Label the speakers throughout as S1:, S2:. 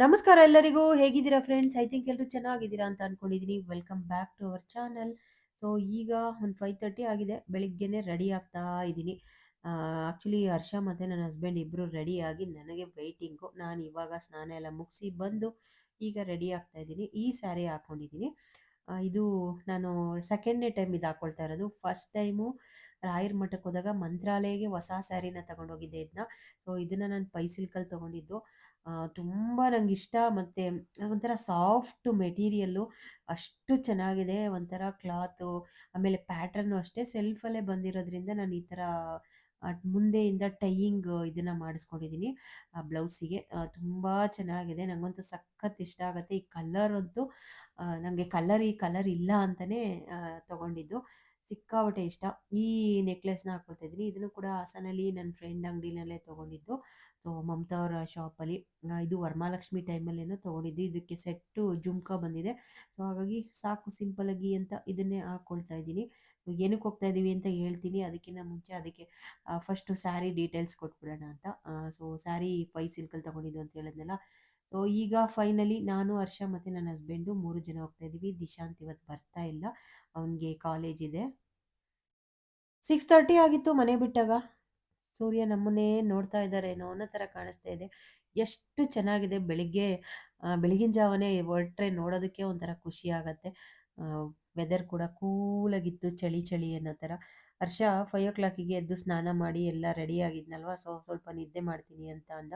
S1: ನಮಸ್ಕಾರ ಎಲ್ಲರಿಗೂ. ಹೇಗಿದ್ದೀರಾ ಫ್ರೆಂಡ್ಸ್? ಐ ಥಿಂಕ್ ಎಲ್ಲರೂ ಚೆನ್ನಾಗಿದ್ದೀರಾ ಅಂತ ಅನ್ಕೊಂಡಿದ್ದೀನಿ. Welcome back to our channel. So ಈಗ ಒಂದು 5:30 ಆಗಿದೆ. ಬೆಳಿಗ್ಗೆನೆ ರೆಡಿ ಆಗ್ತಾ ಇದ್ದೀನಿ. ಆ್ಯಕ್ಚುಲಿ ಹರ್ಷ ಮತ್ತು ನನ್ನ ಹಸ್ಬೆಂಡ್ ಇಬ್ಬರೂ ರೆಡಿಯಾಗಿ ನನಗೆ ವೆಯ್ಟಿಂಗು ನಾನು ಇವಾಗ ಸ್ನಾನ ಎಲ್ಲ ಮುಗಿಸಿ ಬಂದು ಈಗ ರೆಡಿ ಆಗ್ತಾ ಇದ್ದೀನಿ. ಈ ಸ್ಯಾರಿ ಹಾಕ್ಕೊಂಡಿದ್ದೀನಿ ಇದು ನಾನು ಸೆಕೆಂಡ್‌ನೇ ಟೈಮ್ ಇದು ಹಾಕ್ಕೊಳ್ತಾ ಇರೋದು. ಫಸ್ಟ್ ಟೈಮು ರಾಯರ್ ಮಠಕ್ಕೆ ಹೋದಾಗ ಮಂತ್ರಾಲಯಗೆ ಹೊಸ ಸ್ಯಾರಿನ ತಗೊಂಡೋಗಿದ್ದೆ ಇದನ್ನ. ಸೊ ಇದನ್ನ ನಾನು ಪೈಸಿಲ್ಕಲ್ಲಿ ತಗೊಂಡಿದ್ದು. ತುಂಬಾ ಇಷ್ಟ ಮತ್ತೆ ಒಂಥರ ಸಾಫ್ಟ್ ಮೆಟೀರಿಯಲ್ಲು. ಅಷ್ಟು ಚೆನ್ನಾಗಿದೆ. ಒಂಥರ ಕ್ಲಾತು, ಆಮೇಲೆ ಪ್ಯಾಟರ್ನು ಅಷ್ಟೇ ಸೆಲ್ಫಲ್ಲೇ ಬಂದಿರೋದ್ರಿಂದ ನಾನು ಈ ಥರ ಮುಂದೆಯಿಂದ ಟೈಯಿಂಗ್ ಇದನ್ನ ಮಾಡಿಸ್ಕೊಂಡಿದ್ದೀನಿ, ಆ, ಬ್ಲೌಸಿಗೆ. ತುಂಬ ಚೆನ್ನಾಗಿದೆ. ನಂಗಂತೂ ಸಖತ್ ಇಷ್ಟ ಆಗುತ್ತೆ ಈ ಕಲರ್ ಅಂತೂ ನನಗೆ ನಂಗೆ ಕಲರ್ ಈ ಕಲರ್ ಇಲ್ಲ ಅಂತಲೇ ತಗೊಂಡಿದ್ದು. ಸಿಕ್ಕಾಪಟ್ಟೆ ಇಷ್ಟ. ಈ ನೆಕ್ಲೆಸ್‌ನ ಹಾಕ್ಕೊಳ್ತಾಯಿದ್ದೀನಿ. ಇದನ್ನು ಕೂಡ ಹಾಸನಲ್ಲಿ ನನ್ನ ಫ್ರೆಂಡ್ ಅಂಗಡಿನಲ್ಲೇ ತೊಗೊಂಡಿದ್ದು ಸೊ ಮಮತಾ ಅವರ ಶಾಪಲ್ಲಿ. ಇದು ವರಮಹಾಲಕ್ಷ್ಮಿ ಟೈಮಲ್ಲೇನೋ ತೊಗೊಂಡಿದ್ದು ಇದಕ್ಕೆ ಸೆಟ್ಟು ಜುಮ್ಕಾ ಬಂದಿದೆ. ಸೊ ಹಾಗಾಗಿ ಸಾಕು ಸಿಂಪಲಾಗಿ ಅಂತ ಇದನ್ನೇ ಹಾಕ್ಕೊಳ್ತಾ ಇದ್ದೀನಿ. ಏನಕ್ಕೆ ಹೋಗ್ತಾ ಇದ್ದೀವಿ ಅಂತ ಹೇಳ್ತೀನಿ. ಅದಕ್ಕಿಂತ ಮುಂಚೆ ಅದಕ್ಕೆ ಫಸ್ಟು ಸ್ಯಾರಿ ಡೀಟೇಲ್ಸ್ ಕೊಟ್ಬಿಡೋಣ ಅಂತ. ಸೊ ಸ್ಯಾರಿ ಫೈ ಸಿಲ್ಕಲ್ಲಿ ತೊಗೊಂಡಿದ್ದು ಅಂತ ಹೇಳಿದ್ನಲ್ಲ. ಸೊ ಈಗ ಫೈನಲಿ ನಾನು, ಹರ್ಷ ಮತ್ತು ನನ್ನ ಹಸ್ಬೆಂಡು ಮೂರು ಜನ ಹೋಗ್ತಾ ಇದ್ದೀವಿ ದಿಶಾಂತ್ ಇವತ್ತು ಬರ್ತಾ ಇಲ್ಲ. ಅವ್ನಿಗೆ ಕಾಲೇಜ್ ಇದೆ. 6:30 ಆಗಿತ್ತು ಮನೆ ಬಿಟ್ಟಾಗ. ಸೂರ್ಯ ನಮ್ಮನ್ನೇ ನೋಡ್ತಾ ಇದ್ದಾರೇನೋ ಅನ್ನೋ ಥರ ಕಾಣಿಸ್ತಾ ಇದೆ. ಎಷ್ಟು ಚೆನ್ನಾಗಿದೆ ಬೆಳಿಗ್ಗೆ ಬೆಳಗಿನ ಜಾವನೇ ಹೊರಟ್ರೆ ನೋಡೋದಕ್ಕೆ ಒಂಥರ ಖುಷಿ ಆಗತ್ತೆ. ವೆದರ್ ಕೂಡ ಕೂಲಾಗಿತ್ತು ಚಳಿ ಚಳಿ ಅನ್ನೋ ಥರ. ಹರ್ಷ 5:00ಗೆ ಎದ್ದು ಸ್ನಾನ ಮಾಡಿ ಎಲ್ಲ ರೆಡಿ ಆಗಿದ್ನಲ್ವಾ, ಸೊ ಸ್ವಲ್ಪ ನಿದ್ದೆ ಮಾಡ್ತೀನಿ ಅಂತ ಅಂದ.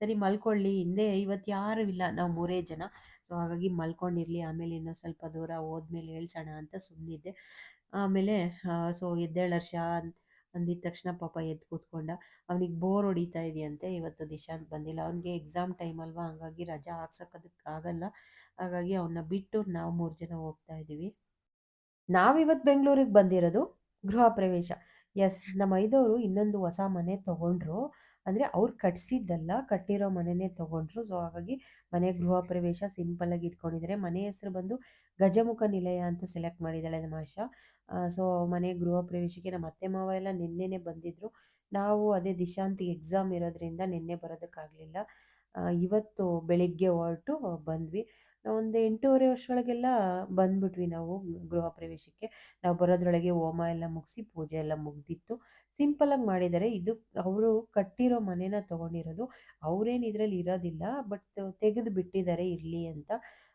S1: ಸರಿ ಮಲ್ಕೊಳ್ಳಿ ಹಿಂದೆ ಇವತ್ತು ಯಾರೂ ಇಲ್ಲ. ನಾವು ಮೂರೇ ಜನ. ಸೊ, ಹಾಗಾಗಿ ಮಲ್ಕೊಂಡಿರಲಿ, ಆಮೇಲೆ ಇನ್ನೊಂದು ಸ್ವಲ್ಪ ದೂರ ಹೋದ್ಮೇಲೆ ಹೇಳ್ಸೋಣ ಅಂತ ಸುಮ್ಮನಿದ್ದೆ. ಆಮೇಲೆ ಸೊ ಎದ್ದೇಳರ್ಷ ಅಂದಿದ ತಕ್ಷಣ ಪಾಪ ಎದ್ದು ಕೂತ್ಕೊಂಡ. ಅವನಿಗೆ ಬೋರ್ ಹೊಡಿತಾ ಇದೆಯಂತೆ. ಇವತ್ತು ದಿಶಾಂತ್ ಬಂದಿಲ್ಲ. ಅವನಿಗೆ ಎಕ್ಸಾಮ್ ಟೈಮ್ ಅಲ್ವಾ, ಹಂಗಾಗಿ ರಜಾ ಹಾಕ್ಸೋದಕ್ಕಾಗಲ್ಲ. ಹಾಗಾಗಿ ಅವನ್ನ ಬಿಟ್ಟು ನಾವು ಮೂರು ಜನ ಹೋಗ್ತಾ ಇದ್ದೀವಿ ನಾವಿವತ್ತು ಬೆಂಗಳೂರಿಗೆ ಬಂದಿರೋದು ಗೃಹ ಪ್ರವೇಶ. ಎಸ್ ನಮ್ಮ ಐದವರು ಇನ್ನೊಂದು ಹೊಸ ಮನೆ ತಗೊಂಡ್ರು. ಅಂದ್ರೆ ಅವ್ರು ಕಟ್ಸಿದ್ದಲ್ಲ, ಕಟ್ಟಿರೋ ಮನೆನೇ ತಗೊಂಡ್ರು. ಸೊ ಹಾಗಾಗಿ ಮನೆ ಗೃಹ ಪ್ರವೇಶ ಸಿಂಪಲ್ಲಾಗಿ ಇಟ್ಕೊಂಡಿದ್ದಾರೆ. ಮನೆ ಹೆಸರು ಬಂದು ಗಜಮುಖ ನಿಲಯ ಅಂತ ಸೆಲೆಕ್ಟ್ ಮಾಡಿದ್ದಾಳೆ ನಮ್ಮ ಆಶಾ. ಸೊ ಮನೆ ಗೃಹ ಪ್ರವೇಶಕ್ಕೆ ನಮ್ಮ ಅತ್ತೆ ಮಾವ ಎಲ್ಲ ನಿನ್ನೆನೇ ಬಂದಿದ್ರು. ನಾವು ಅದೇ ದಿಶಾಂತಿ ಎಕ್ಸಾಮ್ ಇರೋದ್ರಿಂದ ನಿನ್ನೆ ಬರೋದಕ್ಕಾಗಲಿಲ್ಲ. ಇವತ್ತು ಬೆಳಿಗ್ಗೆ ಹೊರಟು ಬಂದ್ವಿ. ಒಂದು ಎಂಟೂವರೆ ವರ್ಷದೊಳಗೆಲ್ಲ ಬಂದ್ಬಿಟ್ವಿ ನಾವು ಗೃಹ ಪ್ರವೇಶಕ್ಕೆ. ನಾವು ಬರೋದ್ರೊಳಗೆ ಹೋಮ ಎಲ್ಲ ಮುಗಿಸಿ ಪೂಜೆ ಎಲ್ಲ ಮುಗ್ದಿತ್ತು. ಸಿಂಪಲ್ಲಾಗಿ ಮಾಡಿದ್ದಾರೆ. ಇದು ಅವರು ಕಟ್ಟಿರೋ ಮನೆನ ತಗೊಂಡಿರೋದು. ಅವ್ರೇನು ಇದ್ರಲ್ಲಿ ಇರೋದಿಲ್ಲ. ಬಟ್ ತೆಗೆದು ಬಿಟ್ಟಿದ್ದಾರೆ ಇರ್ಲಿ ಅಂತ.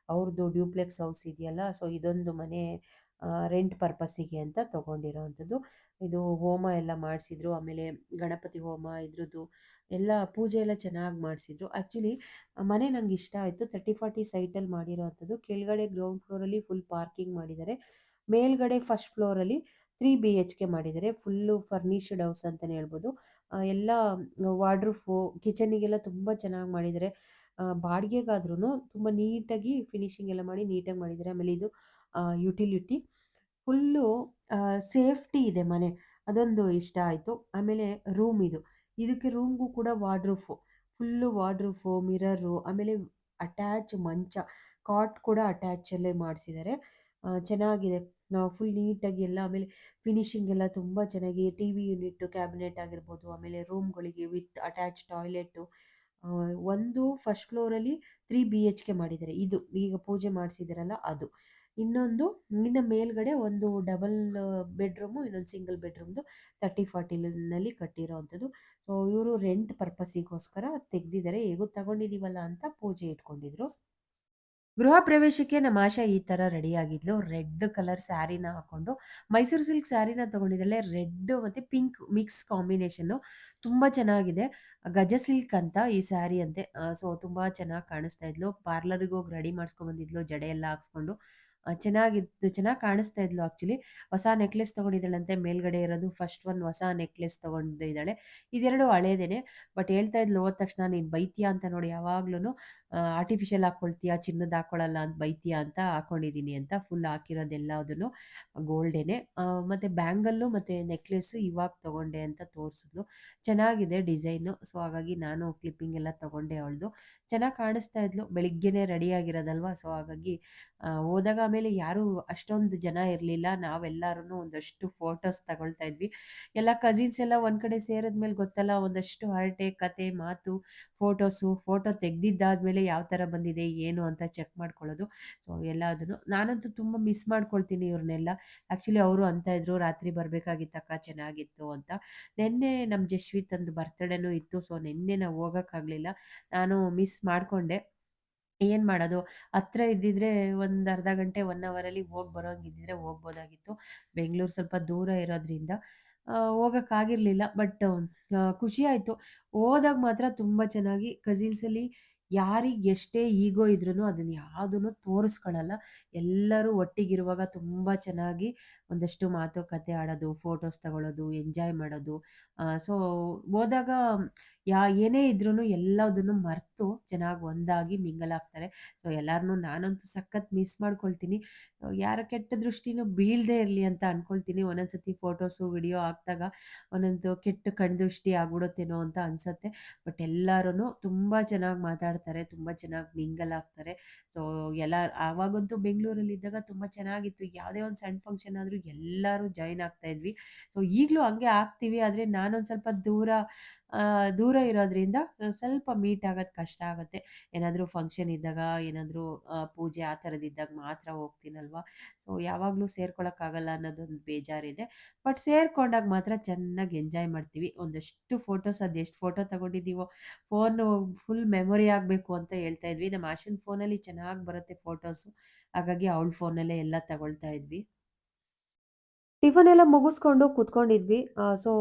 S1: ಅವ್ರದ್ದು ಡ್ಯೂಪ್ಲೆಕ್ಸ್ ಹೌಸ್ ಇದೆಯಲ್ಲ, ಸೊ ಇದೊಂದು ಮನೆ ರೆಂಟ್ ಪರ್ಪಸ್ಸಿಗೆ ಅಂತ ತಗೊಂಡಿರೋವಂಥದ್ದು. ಇದು ಹೋಮ ಎಲ್ಲ ಮಾಡಿಸಿದ್ರು. ಆಮೇಲೆ ಗಣಪತಿ ಹೋಮ ಇದ್ರದ್ದು ಎಲ್ಲ ಪೂಜೆ ಎಲ್ಲ ಚೆನ್ನಾಗಿ ಮಾಡಿಸಿದ್ರು. ಆ್ಯಕ್ಚುಲಿ ಮನೆ ನಂಗೆ ಇಷ್ಟ ಆಯಿತು. 30-40 ಸೈಟಲ್ಲಿ ಮಾಡಿರೋವಂಥದ್ದು. ಕೆಳಗಡೆ ಗ್ರೌಂಡ್ ಫ್ಲೋರಲ್ಲಿ ಫುಲ್ ಪಾರ್ಕಿಂಗ್ ಮಾಡಿದ್ದಾರೆ. ಮೇಲ್ಗಡೆ ಫಸ್ಟ್ ಫ್ಲೋರಲ್ಲಿ ತ್ರೀ ಬಿ ಎಚ್ ಕೆ ಮಾಡಿದ್ದಾರೆ. ಫುಲ್ಲು ಫರ್ನಿಶ್ಡ್ ಹೌಸ್ ಅಂತಲೇ ಹೇಳ್ಬೋದು. ಎಲ್ಲ ವಾಡ್ರೂಫು ಕಿಚನಿಗೆಲ್ಲ ತುಂಬ ಚೆನ್ನಾಗಿ ಮಾಡಿದ್ದಾರೆ. ಬಾಡಿಗೆಗಾದ್ರೂ ತುಂಬ ನೀಟಾಗಿ ಫಿನಿಶಿಂಗ್ ಎಲ್ಲ ಮಾಡಿ ನೀಟಾಗಿ ಮಾಡಿದ್ದಾರೆ. ಆಮೇಲೆ ಇದು ಯುಟಿಲಿಟಿ. ಫುಲ್ಲು ಸೇಫ್ಟಿ ಇದೆ ಮನೆ. ಅದೊಂದು ಇಷ್ಟ ಆಯಿತು. ಆಮೇಲೆ ರೂಮ್ ಇದು. ಇದಕ್ಕೆ ರೂಮ್‌ಗೂ ಕೂಡ ವಾರ್ಡ್‌ರೋಫು. ಫುಲ್ಲು ವಾರ್ಡ್‌ರೋಫು, ಮಿರರು ಆಮೇಲೆ ಅಟ್ಯಾಚ್ ಮಂಚ. ಕಾಟ್ ಕೂಡ ಅಟ್ಯಾಚಲ್ಲೇ ಮಾಡಿಸಿದ್ದಾರೆ. ಚೆನ್ನಾಗಿದೆ. ಫುಲ್ ನೀಟಾಗಿ ಎಲ್ಲ ಆಮೇಲೆ ಫಿನಿಶಿಂಗ್ ಎಲ್ಲ ತುಂಬ ಚೆನ್ನಾಗಿ ಟಿವಿ ಯೂನಿಟ್ಟು, ಕ್ಯಾಬಿನೆಟ್ ಆಗಿರ್ಬೋದು, ಆಮೇಲೆ ರೂಮ್‌ಗಳಿಗೆ ವಿತ್ ಅಟ್ಯಾಚ್ ಟಾಯ್ಲೆಟ್ ಒಂದು ಫಸ್ಟ್ ಫ್ಲೋರಲ್ಲಿ 3 ಬಿಎಚ್‌ಕೆ ಮಾಡಿದ್ದಾರೆ. ಇದು ಈಗ ಪೂಜೆ ಮಾಡಿಸಿದ್ದಾರಲ್ಲ ಅದು. ಇನ್ನೊಂದು ನಿನ್ನ ಮೇಲ್ಗಡೆ ಒಂದು ಡಬಲ್ ಬೆಡ್‌ರೂಮು, ಇನ್ನೊಂದು ಸಿಂಗಲ್ ಬೆಡ್‌ರೂಮ್‌ದು 30-40ನಲ್ಲಿ ಕಟ್ಟಿರೋವಂಥದ್ದು. ಸೊ ಇವರು ರೆಂಟ್ ಪರ್ಪಸ್ಸಿಗೋಸ್ಕರ ತೆಗ್ದಿದ್ದಾರೆ. ಹೇಗೂ ತಗೊಂಡಿದ್ದೀವಲ್ಲ ಅಂತ ಪೂಜೆ ಇಟ್ಕೊಂಡಿದ್ರು. ಗೃಹ ಪ್ರವೇಶಕ್ಕೆ ನಮ್ಮ ಆಶಾ ಈ ಥರ ರೆಡಿಯಾಗಿದ್ಲು. ರೆಡ್ ಕಲರ್ ಸ್ಯಾರಿನ ಹಾಕೊಂಡು ಮೈಸೂರು ಸಿಲ್ಕ್ ಸ್ಯಾರಿನ ತಗೊಂಡಿದ್ದಾಳೆ. ರೆಡ್ ಮತ್ತೆ ಪಿಂಕ್ ಮಿಕ್ಸ್ ಕಾಂಬಿನೇಷನ್ನು. ತುಂಬ ಚೆನ್ನಾಗಿದೆ. ಗಜ ಸಿಲ್ಕ್ ಅಂತ ಈ ಸ್ಯಾರಿ ಅಂತೆ. ಸೊ ತುಂಬ ಚೆನ್ನಾಗಿ ಕಾಣಿಸ್ತಾ ಇದ್ಲು. ಪಾರ್ಲರ್‌ಗೆ ಹೋಗಿ ರೆಡಿ ಮಾಡ್ಸ್ಕೊಂಡ್ ಬಂದಿದ್ಲು ಜಡೆ ಎಲ್ಲ ಹಾಕ್ಸ್ಕೊಂಡು. ಚೆನ್ನಾಗಿತ್ತು. ಚೆನ್ನಾಗಿ ಕಾಣಿಸ್ತಾ ಇದ್ಲು ಆಕ್ಚುಲಿ. ಹೊಸ ನೆಕ್ಲೆಸ್ ತಗೊಂಡಿದ್ದಾಳಂತೆ, ಮೇಲ್ಗಡೆ ಇರೋದು ಫಸ್ಟ್ ಒನ್ ಹೊಸ ನೆಕ್ಲೆಸ್ ತಗೊಂಡಿದ್ದಾಳೆ. ಇದೆರಡು ಹಳೇದೇನೆ. ಬಟ್ ಹೇಳ್ತಾ ಇದ್ಲು ಹೋದ ತಕ್ಷಣ, ನೀನು ಬೈತೀಯ ಅಂತ ನೋಡಿ ಯಾವಾಗ್ಲೂನು ಅ ಆರ್ಟಿಫಿಷಿಯಲ್ ಹಾಕೊಳ್ತೀಯಾ ಚಿನ್ನದ ಹಾಕೊಳ್ಳಲ್ಲ ಅಂತ ಬೈತೀಯಾ ಅಂತ ಹಾಕೊಂಡಿದ್ದೀನಿ ಅಂತ ಫುಲ್ ಹಾಕಿರೋದೆಲ್ಲದನ್ನು ಗೋಲ್ಡೇನೆ. ಮತ್ತು ಬ್ಯಾಂಗಲ್ಲು ಮತ್ತೆ ನೆಕ್ಲೆಸ್ಸು ಇವಾಗ ತಗೊಂಡೆ ಅಂತ ತೋರಿಸಿದ್ಲು. ಚೆನ್ನಾಗಿದೆ ಡಿಸೈನು. ಸೊ ಹಾಗಾಗಿ ನಾನು ಕ್ಲಿಪ್ಪಿಂಗ್ ಎಲ್ಲ ತಗೊಂಡೆ ಅವಳದು. ಚೆನ್ನಾಗಿ ಕಾಣಿಸ್ತಾ ಇದ್ಲು. ಬೆಳಿಗ್ಗೆನೇ ರೆಡಿಯಾಗಿರೋದಲ್ವಾ ಸೊ ಹಾಗಾಗಿ ಹೋದಾಗ ಆಮೇಲೆ ಯಾರೂ ಅಷ್ಟೊಂದು ಜನ ಇರಲಿಲ್ಲ. ನಾವೆಲ್ಲಾರು ಒಂದಷ್ಟು ಫೋಟೋಸ್ ತಗೊಳ್ತಾ ಇದ್ವಿ. ಎಲ್ಲ ಕಸಿನ್ಸ್ ಎಲ್ಲ ಒಂದ್ ಕಡೆ ಸೇರಿದ್ಮೇಲೆ ಗೊತ್ತಲ್ಲ ಒಂದಷ್ಟು ಹರಟೆ, ಕತೆ, ಮಾತು, ಫೋಟೋಸು. ಫೋಟೋ ತೆಗ್ದಿದ್ದಾದ್ಮೇಲೆ ಮೇಲೆ ಯಾವ ಥರ ಬಂದಿದೆ ಏನು ಅಂತ ಚೆಕ್ ಮಾಡ್ಕೊಳ್ಳೋದು. ಸೊ ಎಲ್ಲದನ್ನು ನಾನಂತೂ ತುಂಬ ಮಿಸ್ ಮಾಡ್ಕೊಳ್ತೀನಿ ಇವ್ರನ್ನೆಲ್ಲ. ಆ್ಯಕ್ಚುಲಿ ಅವರು ಅಂತ ಇದ್ರು ರಾತ್ರಿ ಬರಬೇಕಾಗಿತ್ತಕ್ಕ ಚೆನ್ನಾಗಿತ್ತು ಅಂತ. ನಿನ್ನೆ ನಮ್ಮ ಜಶ್ವಿತಂದು ಬರ್ತಡೇನೂ ಇತ್ತು. ಸೊ ನಿನ್ನೆ ನಾವು ಹೋಗೋಕ್ಕಾಗಲಿಲ್ಲ ನಾನು ಮಿಸ್ ಮಾಡ್ಕೊಂಡೆ. ಏನು ಮಾಡೋದು? ಹತ್ರ ಇದ್ದಿದ್ರೆ ಒಂದು ಅರ್ಧ ಗಂಟೆ, ಒನ್ ಅವರಲ್ಲಿ ಹೋಗಿ ಬರೋಂಗಿದ್ದಿದ್ರೆ ಹೋಗ್ಬೋದಾಗಿತ್ತು. ಬೆಂಗಳೂರು ಸ್ವಲ್ಪ ದೂರ ಇರೋದ್ರಿಂದ ಹೋಗೋಕ್ಕಾಗಿರಲಿಲ್ಲ. ಬಟ್ ಖುಷಿ ಆಯ್ತು. ಹೋದಾಗ ಮಾತ್ರ ತುಂಬಾ ಚೆನ್ನಾಗಿ ಕಸಿನ್ಸಲ್ಲಿ ಯಾರಿಗ್ ಎಷ್ಟೇ ಈಗೋ ಇದ್ರೂ ಅದನ್ನು ಯಾವುದನ್ನು ತೋರಿಸ್ಕೊಳ್ಳಲ್ಲ ಎಲ್ಲರೂ ಒಟ್ಟಿಗಿರುವಾಗ ತುಂಬ ಚೆನ್ನಾಗಿ ಒಂದಷ್ಟು ಮಾತುಕತೆ ಆಡೋದು, ಫೋಟೋಸ್ ತಗೊಳ್ಳೋದು, ಎಂಜಾಯ್ ಮಾಡೋದು. ಸೊ ಹೋದಾಗ ಯಾ ಏನೇ ಇದ್ರೂ ಎಲ್ಲದನ್ನು ಮರ್ತು ಚೆನ್ನಾಗಿ ಒಂದಾಗಿ ಮಿಂಗಲ್ ಆಗ್ತಾರೆ. ಸೊ ಎಲ್ಲಾರ್ನು ನಾನಂತೂ ಸಖತ್ ಮಿಸ್ ಮಾಡ್ಕೊಳ್ತೀನಿ. ಯಾರ ಕೆಟ್ಟ ದೃಷ್ಟಿನೂ ಬೀಳದೇ ಇರ್ಲಿ ಅಂತ ಅನ್ಕೊಳ್ತೀನಿ. ಒಂದೊಂದ್ಸತಿ ಫೋಟೋಸು, ವಿಡಿಯೋ ಹಾಕ್ದಾಗ ಒಂದೊಂದು ಕೆಟ್ಟ ಕಣ್ದೃಷ್ಟಿ ಆಗ್ಬಿಡುತ್ತೇನೋ ಅಂತ ಅನ್ಸತ್ತೆ. ಬಟ್ ಎಲ್ಲರೂ ತುಂಬಾ ಚೆನ್ನಾಗಿ ಮಾತಾಡ್ತಾರೆ. ತುಂಬಾ ಚೆನ್ನಾಗಿ ಮಿಂಗಲ್ ಆಗ್ತಾರೆ. ಸೊ ಎಲ್ಲ ಆವಾಗಂತೂ ಬೆಂಗಳೂರಲ್ಲಿ ಇದ್ದಾಗ ತುಂಬಾ ಚೆನ್ನಾಗಿತ್ತು. ಯಾವುದೇ ಒಂದು ಸಣ್ಣ ಫಂಕ್ಷನ್ ಆದ್ರೂ ಎಲ್ಲರೂ ಜಾಯಿನ್ ಆಗ್ತಾ ಇದ್ವಿ. ಸೊ ಈಗಲೂ ಹಂಗೆ ಆಗ್ತೀವಿ. ಆದ್ರೆ ನಾನೊಂದು ಸ್ವಲ್ಪ ದೂರ ದೂರ ಇರೋದ್ರಿಂದ ಸ್ವಲ್ಪ ಮೀಟ್ ಆಗೋದ್ ಕಷ್ಟ ಆಗುತ್ತೆ ಏನಾದ್ರೂ ಫಂಕ್ಷನ್ ಇದ್ದಾಗ, ಏನಾದ್ರೂ ಪೂಜೆ ಆ ಥರದಿದ್ದಾಗ ಮಾತ್ರ ಹೋಗ್ತೀನಲ್ವಾ. ಸೊ ಯಾವಾಗ್ಲೂ ಸೇರ್ಕೊಳಕ್ಕಾಗಲ್ಲ ಅನ್ನೋದೊಂದು ಬೇಜಾರಿದೆ. ಬಟ್ ಸೇರ್ಕೊಂಡಾಗ ಮಾತ್ರ ಚೆನ್ನಾಗಿ ಎಂಜಾಯ್ ಮಾಡ್ತೀವಿ. ಒಂದಷ್ಟು ಫೋಟೋಸ್ ಅದೆಷ್ಟು ಫೋಟೋ ತಗೊಂಡಿದ್ದೀವೋ, ಫೋನು ಫುಲ್ ಮೆಮೊರಿ ಆಗ್ಬೇಕು ಅಂತ ಹೇಳ್ತಾ ಇದ್ವಿ. ನಮ್ಮ ಆಶುನ್ ಫೋನಲ್ಲಿ ಚೆನ್ನಾಗಿ ಬರುತ್ತೆ ಫೋಟೋಸು. ಹಾಗಾಗಿ ಅವಳ ಫೋನಲ್ಲೇ ಎಲ್ಲ ತಗೊಳ್ತಾ ಇದ್ವಿ. ಟಿಫನ್ ಎಲ್ಲ ಮುಗಿಸ್ಕೊಂಡು ಕೂತ್ಕೊಂಡಿದ್ವಿ. ಸೊ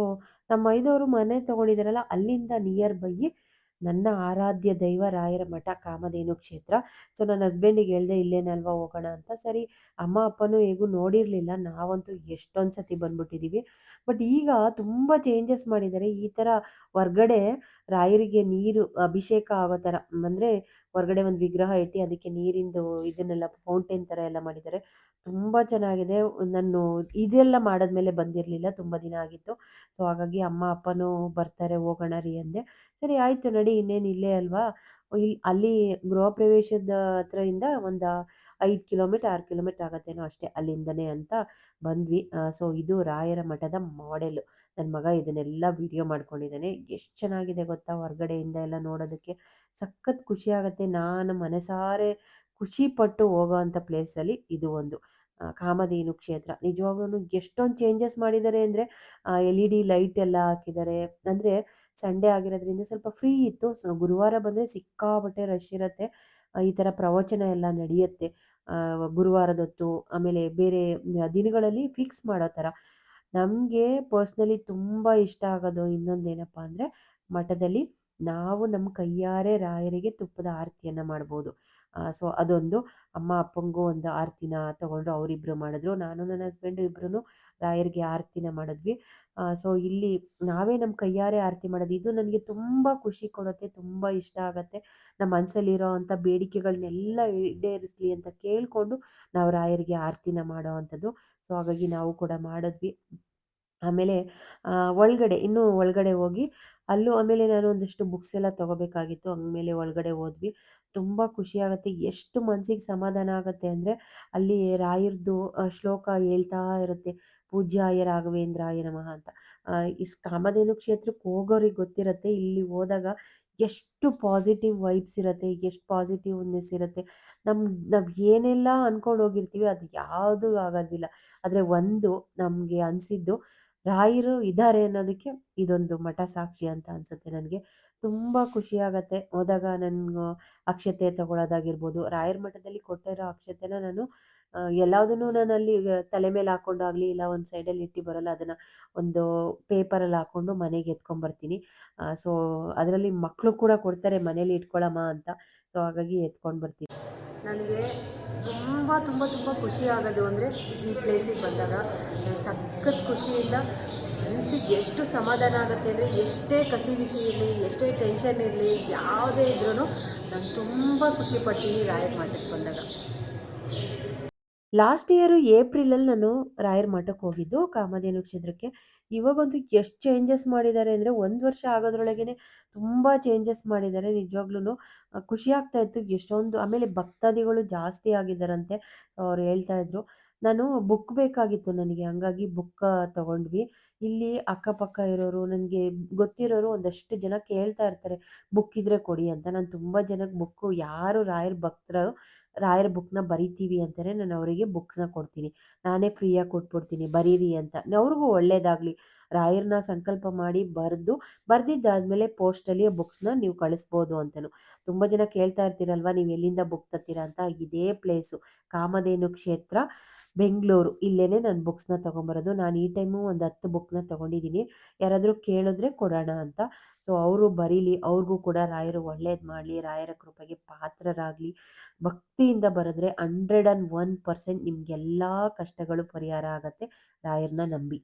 S1: ನಮ್ಮ ಐದವರು ಮನೆ ತಗೊಂಡಿದಾರಲ್ಲ ಅಲ್ಲಿಂದ ನಿಯರ್ ಬೈ ನನ್ನ ಆರಾಧ್ಯ ದೈವ ರಾಯರ ಮಠ ಕಾಮಧೇನು ಕ್ಷೇತ್ರ. ಸೊ ನನ್ನ ಹಸ್ಬೆಂಡಿಗೆ ಹೇಳ್ದೆ, ಇಲ್ಲೇನಲ್ವಾ ಹೋಗೋಣ ಅಂತ. ಸರಿ, ಅಮ್ಮ ಅಪ್ಪನೂ ಹೇಗೂ ನೋಡಿರ್ಲಿಲ್ಲ. ನಾವಂತೂ ಎಷ್ಟೊಂದ್ ಸತಿ ಬಂದ್ಬಿಟ್ಟಿದೀವಿ. ಬಟ್ ಈಗ ತುಂಬಾ ಚೇಂಜಸ್ ಮಾಡಿದ್ದಾರೆ. ಈ ತರ ಹೊರ್ಗಡೆ ರಾಯರಿಗೆ ನೀರು, ಅಭಿಷೇಕ ಆಗೋ ತರ, ಅಂದ್ರೆ ಹೊರಗಡೆ ಒಂದು ವಿಗ್ರಹ ಇಟ್ಟಿ ಅದಕ್ಕೆ ನೀರಿಂದು ಇದನ್ನೆಲ್ಲ ಫೌಂಟೇನ್ ತರ ಎಲ್ಲ ಮಾಡಿದ್ದಾರೆ. ತುಂಬಾ ಚೆನ್ನಾಗಿದೆ. ನಾನು ಇದೆಲ್ಲ ಮಾಡಿದ್ಮೇಲೆ ಬಂದಿರ್ಲಿಲ್ಲ. ತುಂಬಾ ದಿನ ಆಗಿತ್ತು. ಸೊ ಹಾಗಾಗಿ ಅಮ್ಮ ಅಪ್ಪನೂ ಬರ್ತಾರೆ, ಹೋಗೋಣ ರೀ ಅಂದೆ. ಸರಿ ಆಯ್ತು ನಡಿ ಇನ್ನೇನು ಇಲ್ಲೇ ಅಲ್ವಾ. ಇಲ್ಲಿ ಅಲ್ಲಿ ಗೃಹ ಪ್ರವೇಶದ ಹತ್ರದಿಂದ ಒಂದು ಐದು ಕಿಲೋಮೀಟರ್, ಆರು ಕಿಲೋಮೀಟರ್ ಆಗತ್ತೇನೋ ಅಷ್ಟೇ ಅಲ್ಲಿಂದನೇ ಅಂತ ಬಂದ್ವಿ. ಸೊ ಇದು ರಾಯರ ಮಠದ ಮಾಡೆಲು. ನನ್ನ ಮಗ ಇದನ್ನೆಲ್ಲ ವಿಡಿಯೋ ಮಾಡ್ಕೊಂಡಿದ್ದಾನೆ. ಎಷ್ಟು ಚೆನ್ನಾಗಿದೆ ಗೊತ್ತಾ ಹೊರಗಡೆಯಿಂದ ಎಲ್ಲ ನೋಡೋದಕ್ಕೆ. ಸಖತ್ ಖುಷಿ ಆಗುತ್ತೆ ನಾನು ಮನಸಾರೆ ಖುಷಿ ಪಟ್ಟು ಹೋಗೋವಂಥ ಪ್ಲೇಸಲ್ಲಿ ಇದು ಒಂದು. ಕಾಮಧೇನು ಕ್ಷೇತ್ರ. ನಿಜವಾಗ್ಲೂ ಎಷ್ಟೊಂದು ಚೇಂಜಸ್ ಮಾಡಿದ್ದಾರೆ ಅಂದರೆ ಆ ಎಲ್-ಇ-ಡಿ ಲೈಟ್ ಎಲ್ಲ ಹಾಕಿದ್ದಾರೆ. ಅಂದ್ರೆ ಸಂಡೇ ಆಗಿರೋದ್ರಿಂದ ಸ್ವಲ್ಪ ಫ್ರೀ ಇತ್ತು. ಗುರುವಾರ ಬಂದ್ರೆ ಸಿಕ್ಕಾಪಟ್ಟೆ ರಶ್ ಇರುತ್ತೆ ಈ ತರ ಪ್ರವಚನ ಎಲ್ಲ ನಡೆಯುತ್ತೆ ಗುರುವಾರದೊತ್ತು, ಆಮೇಲೆ ಬೇರೆ ದಿನಗಳಲ್ಲಿ ಫಿಕ್ಸ್ ಮಾಡೋ ತರ. ನಮಗೆ ಪರ್ಸನಲಿ ತುಂಬಾ ಇಷ್ಟ ಆಗೋದು ಇನ್ನೊಂದೇನಪ್ಪಾ ಅಂದ್ರೆ ಮಠದಲ್ಲಿ ನಾವು ನಮ್ಮ ಕೈಯಾರೆ ರಾಯರಿಗೆ ತುಪ್ಪದ ಆರತಿಯನ್ನ ಮಾಡ್ಬೋದು. ಸೊ ಅದೊಂದು ಅಮ್ಮ ಅಪ್ಪಂಗೂ ಒಂದು ಆರತಿನ ತಗೊಂಡು ಅವರಿಬ್ಬರು ಮಾಡಿದ್ರು. ನಾನು, ನನ್ನ ಹಸ್ಬೆಂಡು ಇಬ್ರುನು ರಾಯರಿಗೆ ಆರತಿನ ಮಾಡಿದ್ವಿ. ಸೊ ಇಲ್ಲಿ ನಾವೇ ನಮ್ಮ ಕೈಯಾರೆ ಆರತಿ ಮಾಡೋದು. ಇದು ನನಗೆ ತುಂಬಾ ಖುಷಿ ಕೊಡುತ್ತೆ. ತುಂಬಾ ಇಷ್ಟ ಆಗುತ್ತೆ ನಮ್ಮ ಮನಸ್ಸಲ್ಲಿರೋ ಅಂಥ ಬೇಡಿಕೆಗಳನ್ನೆಲ್ಲ ಈಡೇರಿಸ್ಲಿ ಅಂತ ಕೇಳಿಕೊಂಡು ನಾವು ರಾಯರಿಗೆ ಆರತಿನ ಮಾಡೋವಂಥದ್ದು. ಸೊ ಹಾಗಾಗಿ ನಾವು ಕೂಡ ಮಾಡಿದ್ವಿ. ಆಮೇಲೆ ಒಳಗಡೆ, ಇನ್ನೂ ಒಳಗಡೆ ಹೋಗಿ ಅಲ್ಲೂ ಆಮೇಲೆ ನಾನು ಒಂದಷ್ಟು ಬುಕ್ಸ್ ಎಲ್ಲ ತೊಗೋಬೇಕಾಗಿತ್ತು ಆಮೇಲೆ ಒಳಗಡೆ ಹೋದ್ವಿ. ತುಂಬಾ ಖುಷಿ ಆಗತ್ತೆ. ಎಷ್ಟು ಮನಸ್ಸಿಗೆ ಸಮಾಧಾನ ಆಗುತ್ತೆ ಅಂದ್ರೆ ಅಲ್ಲಿ ರಾಯರ್ದು ಶ್ಲೋಕ ಹೇಳ್ತಾ ಇರುತ್ತೆ. ಪೂಜ್ಯಾಯ ರಾಘವೇಂದ್ರಾಯ ನಮಃ ಅಂತ. ಈ ಕಾಮಧೇನು ಕ್ಷೇತ್ರಕ್ಕೆ ಹೋಗೋರಿಗೆ ಗೊತ್ತಿರತ್ತೆ. ಇಲ್ಲಿ ಹೋದಾಗ ಎಷ್ಟು ಪಾಸಿಟಿವ್ ವೈಬ್ಸ್ ಇರುತ್ತೆ, ಎಷ್ಟು ಪಾಸಿಟಿವ್‌ನೆಸ್ ಇರುತ್ತೆ ನಮ್, ನಾವ್ ಏನೆಲ್ಲ ಅನ್ಕೊಂಡು ಹೋಗಿರ್ತೀವಿ, ಅದು ಯಾವುದು ಆಗೋದಿಲ್ಲ. ಆದ್ರೆ ಒಂದು ನಮ್ಗೆ ಅನ್ಸಿದ್ದು, ರಾಯರು ಇದ್ದಾರೆ ಅನ್ನೋದಕ್ಕೆ ಇದೊಂದು ಮಠ ಸಾಕ್ಷಿ ಅಂತ ಅನ್ಸುತ್ತೆ ನನಗೆ ತುಂಬಾ ಖುಷಿ ಆಗತ್ತೆ. ಹೋದಾಗ ನಾನು ಅಕ್ಷತೆ ತಗೊಳ್ಳೋದಾಗಿರ್ಬೋದು. ರಾಯರ ಮಠದಲ್ಲಿ ಕೊಟ್ಟಿರೋ ಅಕ್ಷತೆನ ನಾನು ಅ ನಾನು ಅಲ್ಲಿ ತಲೆ ಮೇಲೆ ಹಾಕೊಂಡಾಗ್ಲಿ ಇಲ್ಲ ಒಂದು ಸೈಡಲ್ಲಿ ಇಟ್ಟು ಬರಲ್ಲ. ಅದನ್ನು ಒಂದು ಪೇಪರಲ್ಲಿ ಹಾಕ್ಕೊಂಡು ಮನೆಗೆ ಎತ್ಕೊಂಡ್ಬರ್ತೀನಿ ಸೊ ಅದರಲ್ಲಿ ಮಕ್ಕಳು ಕೂಡ ಕೊಡ್ತಾರೆ ಮನೇಲಿ ಇಟ್ಕೊಳ್ಳಮ್ಮ ಅಂತ. ಸೊ ಹಾಗಾಗಿ ಎತ್ಕೊಂಡು ಬರ್ತೀನಿ. ನನಗೆ ತುಂಬ ತುಂಬ ತುಂಬ ಖುಷಿ ಆಗೋದು ಅಂದರೆ ಈ ಪ್ಲೇಸಿಗೆ ಬಂದಾಗ ಸಖತ್ ಖುಷಿಯಿಂದ ಮನಸ್ಸಿಗೆ ಎಷ್ಟು ಸಮಾಧಾನ ಆಗುತ್ತೆ ಅಂದರೆ ಎಷ್ಟೇ ಕಸಿ ಬಿಸಿ ಇರಲಿ, ಎಷ್ಟೇ ಟೆನ್ಷನ್ ಇರಲಿ, ಯಾವುದೇ ಇದ್ರೂ ನಾನು ತುಂಬ ಖುಷಿ ಪಡ್ತೀನಿ ರಾಯರ ಮಠಕ್ಕೆ ಬಂದಾಗ. ಲಾಸ್ಟ್ ಇಯರು ಏಪ್ರಿಲಲ್ಲಿ ನಾನು ರಾಯರ ಮಠಕ್ಕೆ ಹೋಗಿದ್ದು, ಕಾಮಧೇನು ಕ್ಷೇತ್ರಕ್ಕೆ. ಇವಾಗಂತೂ ಎಷ್ಟು ಚೇಂಜಸ್ ಮಾಡಿದ್ದಾರೆ ಅಂದ್ರೆ 1 ವರ್ಷ ಆಗೋದ್ರೊಳಗೇನೆ ತುಂಬಾ ಚೇಂಜಸ್ ಮಾಡಿದ್ದಾರೆ ನಿಜವಾಗ್ಲೂ ಖುಷಿ ಆಗ್ತಾ ಇತ್ತು. ಎಷ್ಟೊಂದು, ಆಮೇಲೆ ಭಕ್ತಾದಿಗಳು ಜಾಸ್ತಿ ಆಗಿದ್ದಾರಂತೆ ಅವ್ರು ಹೇಳ್ತಾ ಇದ್ರು. ನಾನು ಬುಕ್ ಬೇಕಾಗಿತ್ತು ನನಗೆ, ಹಂಗಾಗಿ ಬುಕ್ ತಗೊಂಡ್ವಿ ಇಲ್ಲಿ ಅಕ್ಕಪಕ್ಕ ಇರೋರು, ನನಗೆ ಗೊತ್ತಿರೋರು ಒಂದಷ್ಟು ಜನ ಕೇಳ್ತಾ ಇರ್ತಾರೆ ಬುಕ್ ಇದ್ರೆ ಕೊಡಿ ಅಂತ ನಾನು ತುಂಬ ಜನಕ್ಕೆ ಬುಕ್ಕು ಯಾರು ರಾಯರ ಭಕ್ತರು ರಾಯರ ಬುಕ್ನ ಬರಿತೀವಿ ಅಂತಾರೆ ನಾನು ಅವರಿಗೆ ಬುಕ್ಸ್ನ ಕೊಡ್ತೀನಿ. ನಾನೇ ಫ್ರೀಯಾಗಿ ಕೊಟ್ಬಿಡ್ತೀನಿ, ಬರೀರಿ ಅಂತ. ಅವ್ರಿಗೂ ಒಳ್ಳೇದಾಗಲಿ. ರಾಯರನ್ನ ಸಂಕಲ್ಪ ಮಾಡಿ ಬರೆದು, ಬರೆದಿದ್ದಾದ್ಮೇಲೆ ಪೋಸ್ಟಲ್ಲಿ ಬುಕ್ಸ್ನ ನೀವು ಕಳಿಸ್ಬೋದು ಅಂತಲೂ ತುಂಬ ಜನ ಕೇಳ್ತಾ ಇರ್ತೀರಲ್ವ, ನೀವು ಎಲ್ಲಿಂದ ಬುಕ್ ತರ್ತೀರಾ ಅಂತ? ಇದೇ ಪ್ಲೇಸು ಕಾಮಧೇನು ಕ್ಷೇತ್ರ. ಬೆಂಗಳೂರು ಇಲ್ಲೇ ನಾನು ಬುಕ್ಸ್ನ ತೊಗೊಂಬರೋದು. ನಾನು ಈ ಟೈಮು ಒಂದು ಹತ್ತು ಬುಕ್ನ ತೊಗೊಂಡಿದ್ದೀನಿ ಯಾರಾದರೂ ಕೇಳಿದ್ರೆ ಕೊಡೋಣ ಅಂತ. ಸೊ ಅವರು ಬರೀಲಿ, ಅವ್ರಿಗೂ ಕೂಡ ರಾಯರು ಒಳ್ಳೇದು ಮಾಡಲಿ, ರಾಯರ ಕೃಪೆಗೆ ಪಾತ್ರರಾಗಲಿ. ಭಕ್ತಿಯಿಂದ ಬರೆದ್ರೆ ಹಂಡ್ರೆಡ್ ಆ್ಯಂಡ್ ಒನ್ ಪರ್ಸೆಂಟ್ ನಿಮಗೆಲ್ಲ ಕಷ್ಟಗಳು ಪರಿಹಾರ ಆಗುತ್ತೆ. ರಾಯರನ್ನ ನಂಬಿ.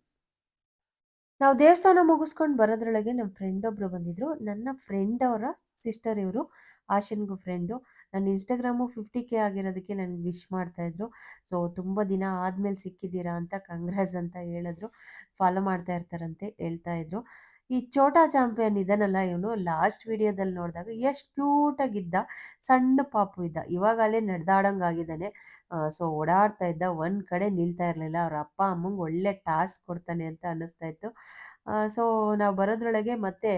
S1: ನಾವು ದೇವಸ್ಥಾನ ಮುಗಿಸ್ಕೊಂಡು ಬರೋದ್ರೊಳಗೆ ನಮ್ಮ ಫ್ರೆಂಡ್ ಒಬ್ರು ಬಂದಿದ್ರು. ನನ್ನ ಫ್ರೆಂಡ್ ಅವರ ಸಿಸ್ಟರ್ ಇವರು ಆಶನ್ಗೂ ಫ್ರೆಂಡು ನನ್ನ ಇನ್ಸ್ಟಾಗ್ರಾಮು ಫಿಫ್ಟಿ ಕೆ ಆಗಿರೋದಕ್ಕೆ ನನಗೆ ವಿಶ್ ಮಾಡ್ತಾಯಿದ್ರು ಸೊ ತುಂಬ ದಿನ ಆದಮೇಲೆ ಸಿಕ್ಕಿದ್ದೀರಾ ಅಂತ ಕಂಗ್ರೆಸ್ ಅಂತ ಹೇಳಿದ್ರು. ಫಾಲೋ ಮಾಡ್ತಾ ಇರ್ತಾರಂತೆ ಹೇಳ್ತಾ ಇದ್ರು. ಈ ಚೋಟಾ ಚಾಂಪಿಯನ್ ಇದನ್ನಲ್ಲ ಇವನು ಲಾಸ್ಟ್ ವಿಡಿಯೋದಲ್ಲಿ ನೋಡಿದಾಗ ಎಷ್ಟು ಕ್ಯೂಟಾಗಿದ್ದ ಸಣ್ಣ ಪಾಪು ಇದ್ದ. ಇವಾಗಲೇ ನಡೆದಾಡಂಗಾಗಿದ್ದಾನೆ ಸೊ ಓಡಾಡ್ತಾ ಇದ್ದ, ಒಂದು ಕಡೆ ನಿಲ್ತಾ ಇರಲಿಲ್ಲ. ಅವ್ರ ಅಪ್ಪ ಅಮ್ಮಂಗೆ ಒಳ್ಳೆ ಟಾಸ್ಕ್ ಕೊಡ್ತಾನೆ ಅಂತ ಅನ್ನಿಸ್ತಾ ಇತ್ತು. ಸೊ ನಾವು ಬರೋದ್ರೊಳಗೆ ಮತ್ತೆ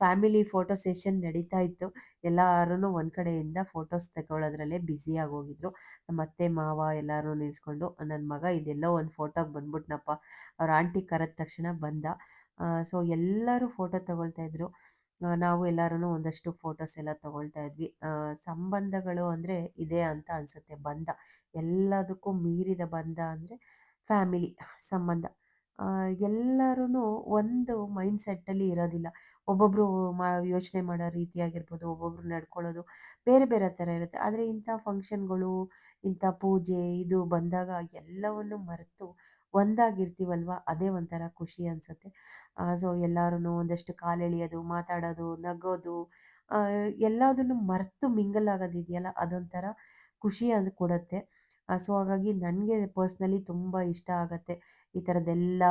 S1: ಫ್ಯಾಮಿಲಿ ಫೋಟೋ ಸೆಷನ್ ನಡೀತಾ ಇತ್ತು. ಎಲ್ಲರೂ ಒಂದು ಕಡೆಯಿಂದ ಫೋಟೋಸ್ ತಗೊಳ್ಳೋದ್ರಲ್ಲೇ ಬ್ಯುಸಿಯಾಗಿ ಹೋಗಿದ್ರು ನಮ್ಮ ಅತ್ತೆ, ಮಾವ ಎಲ್ಲರೂ ನಿಲ್ಸ್ಕೊಂಡು ನನ್ನ ಮಗ ಇದೆಲ್ಲೋ ಒಂದು ಫೋಟೋಗೆ ಬಂದ್ಬಿಟ್ನಪ್ಪ. ಅವ್ರ ಆಂಟಿ ಕರೆದ ತಕ್ಷಣ ಬಂದ. ಸೊ ಎಲ್ಲರೂ ಫೋಟೋ ತಗೊಳ್ತಾ ಇದ್ರು. ನಾವು ಎಲ್ಲರೂ ಒಂದಷ್ಟು ಫೋಟೋಸ್ ಎಲ್ಲ ತಗೊಳ್ತಾ ಇದ್ವಿ. ಸಂಬಂಧಗಳು ಅಂದರೆ ಇದೆ ಅಂತ ಅನಿಸುತ್ತೆ. ಬಂಧ ಎಲ್ಲದಕ್ಕೂ ಮೀರಿದ ಬಂಧ ಅಂದರೆ ಫ್ಯಾಮಿಲಿ ಸಂಬಂಧ. ಎಲ್ಲರೂ ಒಂದು ಮೈಂಡ್ ಸೆಟ್ಟಲ್ಲಿ ಇರೋದಿಲ್ಲ. ಒಬ್ಬೊಬ್ಬರು ಮಾ, ಯೋಚನೆ ಮಾಡೋ ರೀತಿಯಾಗಿರ್ಬೋದು ಒಬ್ಬೊಬ್ಬರು ನಡ್ಕೊಳ್ಳೋದು ಬೇರೆ ಬೇರೆ ಥರ ಇರುತ್ತೆ. ಆದರೆ ಇಂಥ ಫಂಕ್ಷನ್ಗಳು ಇಂಥ ಪೂಜೆ ಇದು ಬಂದಾಗ ಎಲ್ಲವನ್ನು ಮರೆತು ಒಂದಾಗಿರ್ತೀವಲ್ವ? ಅದೇ ಒಂಥರ ಖುಷಿ ಅನಿಸುತ್ತೆ. ಸೊ ಎಲ್ಲರೂ ಒಂದಷ್ಟು ಕಾಲೆಳೆಯೋದು ಮಾತಾಡೋದು, ನಗೋದು ಎಲ್ಲದನ್ನು ಮರೆತು ಮಿಂಗಲ್ ಆಗೋದಿದೆಯಲ್ಲ, ಅದೊಂಥರ ಖುಷಿ ಅದು ಕೊಡುತ್ತೆ ಸೊ ಹಾಗಾಗಿ ನನಗೆ ಪರ್ಸ್ನಲಿ ತುಂಬ ಇಷ್ಟ ಆಗುತ್ತೆ. ಈ ಥರದ್ದೆಲ್ಲ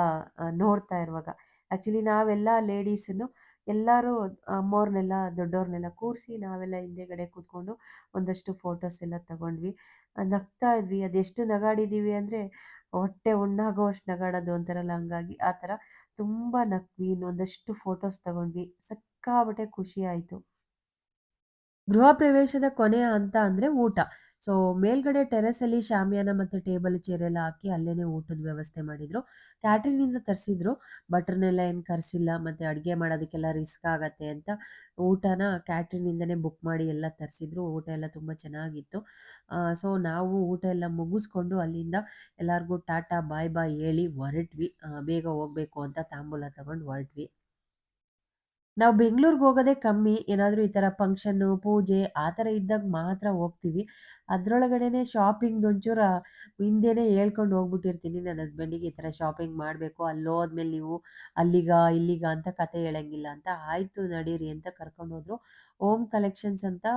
S1: ನೋಡ್ತಾ ಇರುವಾಗ. ಆ್ಯಕ್ಚುಲಿ ನಾವೆಲ್ಲ ಲೇಡೀಸನ್ನು ಎಲ್ಲರೂ, ಅಮ್ಮವ್ರನ್ನೆಲ್ಲ, ದೊಡ್ಡವ್ರನ್ನೆಲ್ಲ ಕೂರಿಸಿ ನಾವೆಲ್ಲ ಹಿಂದೆಗಡೆ ಕೂತ್ಕೊಂಡು ಒಂದಷ್ಟು ಫೋಟೋಸ್ ಎಲ್ಲ ತಗೊಂಡ್ವಿ. ನಗ್ತಾ ಇದ್ವಿ. ಅದೆಷ್ಟು ನಗಾಡಿದ್ದೀವಿ ಅಂದರೆ, ಹೊಟ್ಟೆ ಹುಣ್ಣಾಗೋವಷ್ಟು ನಗಾಡೋದು ಒಂಥರಲ್ಲ ಹಂಗಾಗಿ ಆ ಥರ ತುಂಬ ನಕ್ವಿ ಒಂದಷ್ಟು ಫೋಟೋಸ್ ತಗೊಂಡ್ವಿ. ಸಕ್ಕಾಬಟ್ಟೆ ಖುಷಿ ಆಯಿತು. ಗೃಹ ಪ್ರವೇಶದ ಕೊನೆಯ ಹಂತ ಅಂದರೆ ಊಟ. ಸೊ ಮೇಲ್ಗಡೆ ಟೆರೆಸಲ್ಲಿ ಶಾಮಿಯಾನ ಮತ್ತೆ ಟೇಬಲ್ ಚೇರ್ ಎಲ್ಲ ಹಾಕಿ ಅಲ್ಲೇನೆ ಊಟದ ವ್ಯವಸ್ಥೆ ಮಾಡಿದರು. ಕ್ಯಾಟ್ರಿಂಗಿಂದ ತರಿಸಿದ್ರು ಬಟ್ರನ್ನೆಲ್ಲ ಏನು ಕರೆಸಿಲ್ಲ, ಮತ್ತೆ ಅಡುಗೆ ಮಾಡೋದಕ್ಕೆಲ್ಲ ರಿಸ್ಕ್ ಆಗತ್ತೆ ಅಂತ ಊಟನ ಕ್ಯಾಟ್ರಿಂಗಿಂದನೇ ಬುಕ್ ಮಾಡಿ ಎಲ್ಲ ತರಿಸಿದ್ರು. ಊಟ ಎಲ್ಲ ತುಂಬ ಚೆನ್ನಾಗಿತ್ತು. ಸೊ ನಾವು ಊಟ ಎಲ್ಲ ಮುಗಿಸ್ಕೊಂಡು ಅಲ್ಲಿಂದ ಎಲ್ಲರಿಗೂ ಟಾಟಾ ಬಾಯ್ ಬಾಯ್ ಹೇಳಿ ಹೊರಟ್ವಿ. ಬೇಗ ಹೋಗಬೇಕು ಅಂತ ತಾಂಬೂಲ ತಗೊಂಡು ಹೊರಟ್ವಿ. ನಾವು ಬೆಂಗಳೂರಿಗೆ ಹೋಗೋದೇ ಕಮ್ಮಿ, ಏನಾದರೂ ಈ ಥರ ಫಂಕ್ಷನ್ನು, ಪೂಜೆ, ಆ ಥರ ಇದ್ದಾಗ ಮಾತ್ರ ಹೋಗ್ತೀವಿ. ಅದ್ರೊಳಗಡೆನೇ ಶಾಪಿಂಗ್ ಒಂಚೂರು ಹಿಂದೆನೇ ಹೇಳ್ಕೊಂಡು ಹೋಗ್ಬಿಟ್ಟಿರ್ತೀನಿ ನನ್ನ ಹಸ್ಬೆಂಡಿಗೆ, ಈ ಥರ ಶಾಪಿಂಗ್ ಮಾಡಬೇಕು ಅಲ್ಲಿ ಹೋದ್ಮೇಲೆ ನೀವು ಅಲ್ಲಿಗ, ಇಲ್ಲಿಗ ಅಂತ ಕತೆ ಹೇಳಂಗಿಲ್ಲ ಅಂತ ಆಯಿತು ನಡೀರಿ ಅಂತ ಕರ್ಕೊಂಡು ಹೋದ್ರು. ಓಮ್ ಕಲೆಕ್ಷನ್ಸ್ ಅಂತ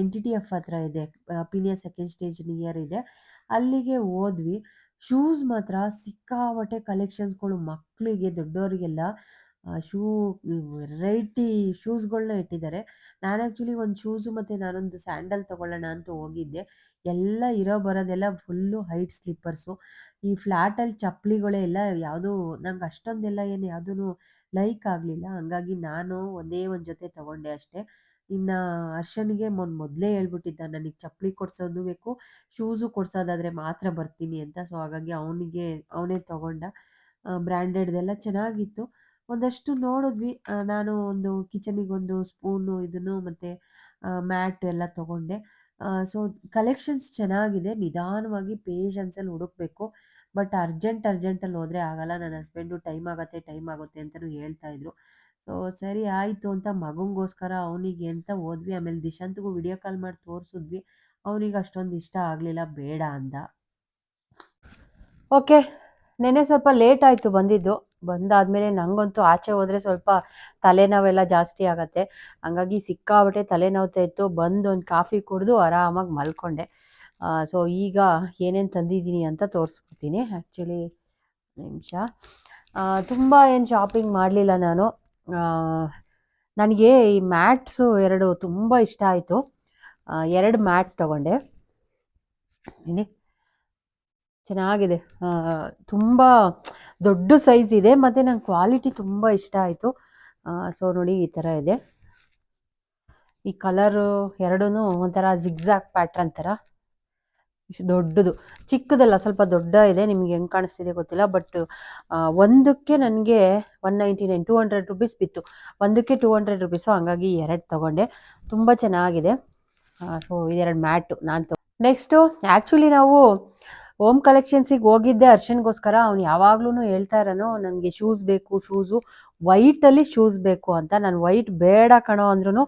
S1: ಎನ್ ಟಿ ಟಿ ಎಫ್ ಹತ್ರ ಇದೆ ಪಿನಿಯ ಸೆಕೆಂಡ್ ಸ್ಟೇಜ್ ನಿಯರ್ ಇದೆ. ಅಲ್ಲಿಗೆ ಹೋದ್ವಿ. ಶೂಸ್ ಮಾತ್ರ ಸಿಕ್ಕಾಪಟ್ಟೆ ಕಲೆಕ್ಷನ್ಸ್ಗಳು ಮಕ್ಕಳಿಗೆ ದೊಡ್ಡವರಿಗೆಲ್ಲ ಶೂ ವೆರೈಟಿ ಶೂಸ್ಗಳನ್ನ ಇಟ್ಟಿದ್ದಾರೆ. ನಾನು ಆ್ಯಕ್ಚುಲಿ ಒಂದು ಶೂಸು ಮತ್ತು ನಾನೊಂದು ಸ್ಯಾಂಡಲ್ ತೊಗೊಳ್ಳೋಣ ಅಂತ ಹೋಗಿದ್ದೆ. ಎಲ್ಲ ಇರೋ ಬರೋದೆಲ್ಲ ಫುಲ್ಲು ಹೈಟ್ ಸ್ಲಿಪ್ಪರ್ಸು. ಈ ಫ್ಲ್ಯಾಟಲ್ಲಿ ಚಪ್ಪಲಿಗಳೇ ಎಲ್ಲ ಯಾವುದೂ ನಂಗೆ ಅಷ್ಟೊಂದೆಲ್ಲ ಏನು ಯಾವುದೂ ಲೈಕ್ ಆಗಲಿಲ್ಲ. ಹಂಗಾಗಿ ನಾನು ಒಂದೇ ಒಂದು ಜೊತೆ ತಗೊಂಡೆ ಅಷ್ಟೇ. ಇನ್ನು ಅರ್ಶನಿಗೆ ಮೊನ್ ಮೊದಲೇ ಹೇಳ್ಬಿಟ್ಟಿದ್ದ ನನಗೆ ಚಪ್ಪಲಿ ಕೊಡ್ಸೋದು ಬೇಕು, ಶೂಸು ಕೊಡ್ಸೋದಾದರೆ ಮಾತ್ರ ಬರ್ತೀನಿ ಅಂತ. ಸೊ ಹಾಗಾಗಿ ಅವನಿಗೆ ಅವನೇ ತೊಗೊಂಡ ಬ್ರ್ಯಾಂಡೆಡ್‌ದೆಲ್ಲ ಚೆನ್ನಾಗಿತ್ತು. ಒಂದಷ್ಟು ನೋಡಿದ್ವಿ. ನಾನು ಒಂದು ಕಿಚನಿಗೊಂದು ಸ್ಪೂನು ಇದನ್ನು ಮತ್ತು ಮ್ಯಾಟ್ ಎಲ್ಲ ತಗೊಂಡೆ. ಸೊ ಕಲೆಕ್ಷನ್ಸ್ ಚೆನ್ನಾಗಿದೆ. ನಿಧಾನವಾಗಿ ಪೇಷನ್ಸಲ್ಲಿ ಹುಡುಕಬೇಕು. ಬಟ್ ಅರ್ಜೆಂಟ್ ಅರ್ಜೆಂಟಲ್ಲಿ ಹೋದರೆ ಆಗಲ್ಲ. ನನ್ನ ಹಸ್ಬೆಂಡು ಟೈಮ್ ಆಗುತ್ತೆ ಟೈಮ್ ಆಗುತ್ತೆ ಅಂತಲೂ ಹೇಳ್ತಾ ಇದ್ರು. ಸೊ ಸರಿ ಆಯಿತು ಅಂತ ಮಗನಿಗೋಸ್ಕರ ಅವನಿಗೆ ಅಂತ ಹೋದ್ವಿ. ಆಮೇಲೆ ದಿಶಾಂತ್ಗೂ ವಿಡಿಯೋ ಕಾಲ್ ಮಾಡಿ ತೋರಿಸಿದ್ವಿ. ಅವನಿಗೆ ಅಷ್ಟೊಂದು ಇಷ್ಟ ಆಗಲಿಲ್ಲ. ಬೇಡ ಅಂದ. ಓಕೆ ನೆನ್ನೆ ಸ್ವಲ್ಪ ಲೇಟ್ ಆಯಿತು ಬಂದಿದ್ದು. ಬಂದಾದಮೇಲೆ ನನಗಂತೂ ಆಚೆ ಹೋದರೆ ಸ್ವಲ್ಪ ತಲೆನೋವೆಲ್ಲ ಜಾಸ್ತಿ ಆಗುತ್ತೆ. ಹಂಗಾಗಿ ಸಿಕ್ಕಾಪಟ್ಟೆ ತಲೆನೋವ್ತಾ ಇತ್ತು ಬಂದು ಒಂದು ಕಾಫಿ ಕುಡಿದು ಆರಾಮಾಗಿ ಮಲ್ಕೊಂಡೆ. ಸೊ ಈಗ ಏನೇನು ತಂದಿದ್ದೀನಿ ಅಂತ ತೋರಿಸ್ಬಿಡ್ತೀನಿ. ಆ್ಯಕ್ಚುಲಿ ನಿಮಿಷ. ತುಂಬ ಏನು ಶಾಪಿಂಗ್ ಮಾಡಲಿಲ್ಲ ನಾನು. ನನಗೆ ಈ ಮ್ಯಾಟ್ಸು ಎರಡು ತುಂಬ ಇಷ್ಟ ಆಯಿತು. ಎರಡು ಮ್ಯಾಟ್ ತಗೊಂಡೆ.
S2: ತೊಗೊಂಡೆ ಚೆನ್ನಾಗಿದೆ. ತುಂಬ ದೊಡ್ಡ ಸೈಜ್ ಇದೆ, ಮತ್ತು ನಂಗೆ ಕ್ವಾಲಿಟಿ ತುಂಬ ಇಷ್ಟ ಆಯಿತು. ಸೊ ನೋಡಿ ಈ ಥರ ಇದೆ. ಈ ಕಲರು ಎರಡೂ ಒಂಥರ ಜಿಗ್ಜಾಗ್ ಪ್ಯಾಟ್ರನ್ ಥರ ಇಷ್ಟು ದೊಡ್ಡದು. ಚಿಕ್ಕದಲ್ಲ, ಸ್ವಲ್ಪ ದೊಡ್ಡ ಇದೆ, ನಿಮ್ಗೆ ಹೆಂಗೆ ಕಾಣಿಸ್ತಿದೆ ಗೊತ್ತಿಲ್ಲ ಬಟ್ ಒಂದಕ್ಕೆ ನನಗೆ one ninety nine two hundred rupees ಬಿತ್ತು. ಒಂದಕ್ಕೆ ಟೂ ಹಂಡ್ರೆಡ್ ರುಪೀಸು ಹಂಗಾಗಿ ಎರಡು ತೊಗೊಂಡೆ. ತುಂಬ ಚೆನ್ನಾಗಿದೆ. ಸೊ ಇದೆರಡು ಮ್ಯಾಟು ನಾನು ತೊ ನೆಕ್ಸ್ಟು ಆ್ಯಕ್ಚುಲಿ ನಾವು ಓಮ್ ಕಲೆಕ್ಷನ್ಸಿಗೆ ಹೋಗಿದ್ದೆ ಅರ್ಶನ್ಗೋಸ್ಕರ. ಅವ್ನು ಯಾವಾಗ್ಲೂ ಹೇಳ್ತಾ ಇರೋನು, ನನಗೆ ಶೂಸ್ ಬೇಕು ಶೂಸು ವೈಟಲ್ಲಿ ಶೂಸ್ ಬೇಕು ಅಂತ. ನಾನು ವೈಟ್ ಬೇಡ ಕಣೋ ಅಂದ್ರೂ